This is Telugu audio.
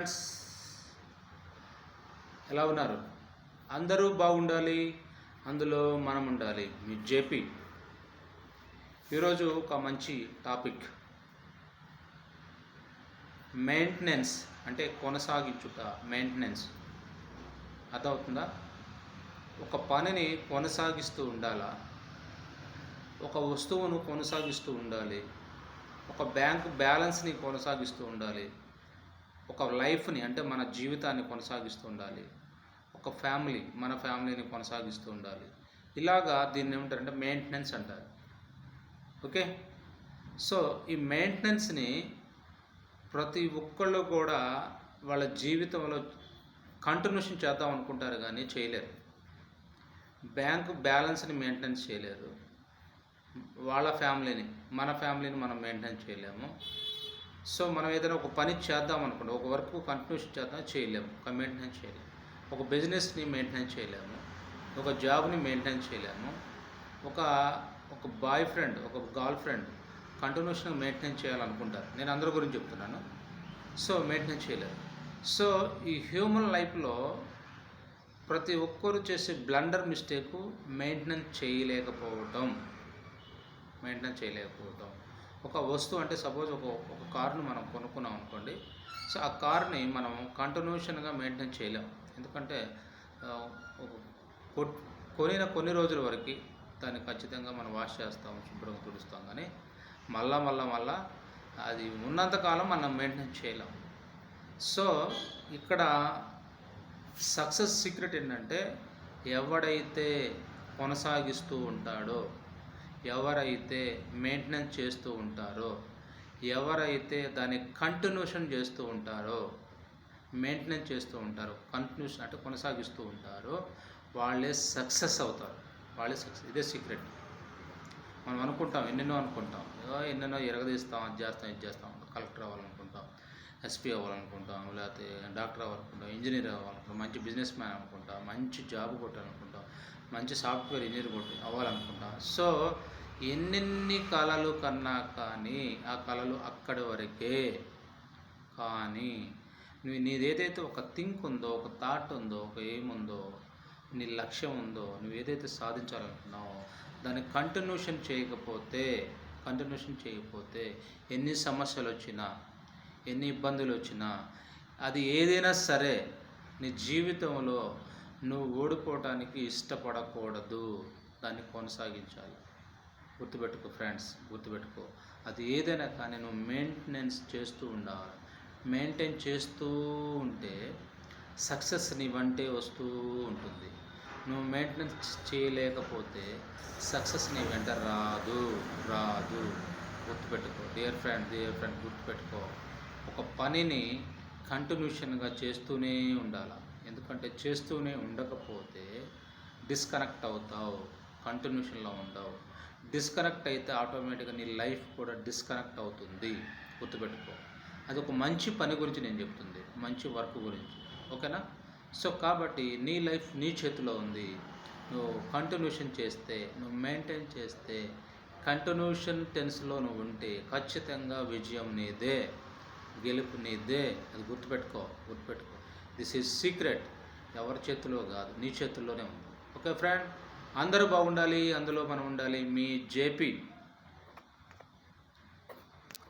ఫ్రెండ్స్ ఎలా ఉన్నారు? అందరూ బాగుండాలి అందులో మనం ఉండాలి. మీ జేపీ. ఈరోజు ఒక మంచి టాపిక్. మెయింటెనెన్స్ అంటే కొనసాగించుట మెయింటెనెన్స్ అర్థమవుతుందా? ఒక పనిని కొనసాగిస్తూ ఉండాలా? ఒక వస్తువును కొనసాగిస్తూ ఉండాలి. ఒక బ్యాంక్ బ్యాలెన్స్ని కొనసాగిస్తూ ఉండాలి. ఒక లైఫ్ని అంటే మన జీవితాన్ని కొనసాగిస్తూ ఉండాలి. ఒక ఫ్యామిలీ మన ఫ్యామిలీని కొనసాగిస్తూ ఉండాలి. ఇలాగా దీన్ని ఏమంటారంటే మెయింటెనెన్స్ అంటారు. ఓకే? సో ఈ మెయింటెనెన్స్ని ప్రతి ఒక్కళ్ళు కూడా వాళ్ళ జీవితంలో కంటిన్యూషన్ చేద్దాం అనుకుంటారు కానీ చేయలేరు. బ్యాంక్ బ్యాలెన్స్ని మెయింటెనెన్స్ చేయలేరు. వాళ్ళ ఫ్యామిలీని మన ఫ్యామిలీని మనం మెయింటైన్ చేయలేము. సో మనం ఏదైనా ఒక పని చేద్దాం అనుకుంటే ఒక వర్క్ కంటిన్యూషన్ చేద్దాం చేయలేము. ఒక మెయింటైన్ చేయలేము. ఒక బిజినెస్ని మెయింటైన్ చేయలేము. ఒక జాబ్ని మెయింటైన్ చేయలేము. ఒక ఒక బాయ్ ఫ్రెండ్ ఒక గర్ల్ ఫ్రెండ్ కంటిన్యూషన్గా మెయింటైన్ చేయాలనుకుంటారు. నేను అందరి గురించి చెప్తున్నాను. సో మెయింటైన్ చేయలేదు సో ఈ హ్యూమన్ లైఫ్లో ప్రతి ఒక్కరు చేసే బ్లండర్ మిస్టేక్ మెయింటెనెన్స్ చేయలేకపోవటం. మెయింటెనెన్స్ చేయలేకపోవటం. ఒక వస్తువు అంటే సపోజ్ ఒక ఒక కార్ను మనం కొనుక్కున్నాం అనుకోండి. సో ఆ కార్ని మనం కంటిన్యూషన్గా మెయింటైన్ చేయలేం. ఎందుకంటే కొనిన కొన్ని రోజుల వరకు దాన్ని ఖచ్చితంగా మనం వాష్ చేస్తాం శుభ్రంగా తుడుస్తాం. కానీ మళ్ళా మళ్ళా మళ్ళా అది ఉన్నంతకాలం మనం మెయింటైన్ చేయలేం. సో ఇక్కడ సక్సెస్ సీక్రెట్ ఏంటంటే ఎవడైతే కొనసాగిస్తూ ఉంటాడో ఎవరైతే మెయింటెనెన్స్ చేస్తూ ఉంటారో ఎవరైతే దాన్ని కంటిన్యూషన్ చేస్తూ ఉంటారో మెయింటెనెన్స్ చేస్తూ ఉంటారో కంటిన్యూషన్ అంటే కొనసాగిస్తూ ఉంటారో వాళ్ళే సక్సెస్ అవుతారు. వాళ్ళే సక్సెస్ ఇదే సీక్రెట్ మనం అనుకుంటాం ఎన్నెన్నో అనుకుంటాం. ఎన్నెన్నో ఎరగదీస్తాం అది చేస్తాం ఇది చేస్తాం కలెక్టర్ అవ్వాలనుకుంటాం ఎస్పీ అవ్వాలనుకుంటాం లేకపోతే డాక్టర్ అవ్వాలనుకుంటాం ఇంజనీర్ అవ్వాలనుకుంటాం మంచి బిజినెస్ మ్యాన్ అనుకుంటాం మంచి జాబ్ కొట్టాలనుకుంటాం. మంచి సాఫ్ట్వేర్ ఇంజనీర్ కొట్టి అవ్వాలనుకుంటాం సో ఎన్నెన్ని కళలు కన్నా కానీ ఆ కళలు అక్కడి వరకే. కానీ నువ్వు నీదేదైతే ఒక థింక్ ఉందో ఒక థాట్ ఉందో ఒక ఎయిమ్ ఉందో నీ లక్ష్యం ఉందో నువ్వు ఏదైతే సాధించాలనుకున్నావో దాన్ని కంటిన్యూషన్ చేయకపోతే కంటిన్యూషన్ చేయకపోతే ఎన్ని సమస్యలు వచ్చినా ఎన్ని ఇబ్బందులు వచ్చినా అది ఏదైనా సరే నీ జీవితంలో నువ్వు ఓడిపోవటానికి ఇష్టపడకూడదు. దాన్ని కొనసాగించాలి. గుర్తుపెట్టుకో ఫ్రెండ్స్ గుర్తుపెట్టుకో. అది ఏదైనా కానీ నువ్వు మెయింటెనెన్స్ చేస్తూ ఉండాలి. మెయింటైన్ చేస్తూ ఉంటే సక్సెస్ నీ వంటే వస్తూ ఉంటుంది. నువ్వు మెయింటెనెన్స్ చేయలేకపోతే సక్సెస్ నీ వెంట రాదు రాదు. గుర్తుపెట్టుకో. డియర్ ఫ్రెండ్ డియర్ ఫ్రెండ్ గుర్తుపెట్టుకో. ఒక పనిని కంటిన్యూషన్గా చేస్తూనే ఉండాలి? ఎందుకంటే చేస్తూనే ఉండకపోతే డిస్కనెక్ట్ అవుతావు కంటిన్యూషన్లో ఉండవు. డిస్కనెక్ట్ అయితే ఆటోమేటిక్గా నీ లైఫ్ కూడా డిస్కనెక్ట్ అవుతుంది. గుర్తుపెట్టుకో. అది ఒక మంచి పని గురించి నేను చెప్తుంది. మంచి వర్క్ గురించి. ఓకేనా? సో కాబట్టి నీ లైఫ్ నీ చేతిలో ఉంది. నువ్వు కంటిన్యూషన్ చేస్తే నువ్వు మెయింటైన్ చేస్తే కంటిన్యూషన్ టెన్స్లో నువ్వు ఉంటే ఖచ్చితంగా విజయం నీదే. గెలుపు నీదే. అది గుర్తుపెట్టుకో. గుర్తుపెట్టుకో. This is secret. ఎవరి చేతిలో కాదు నీ చేతుల్లోనే ఉంది. ఓకే ఫ్రెండ్ అందరూ బాగుండాలి అందులో మనం ఉండాలి. మీ జేపీ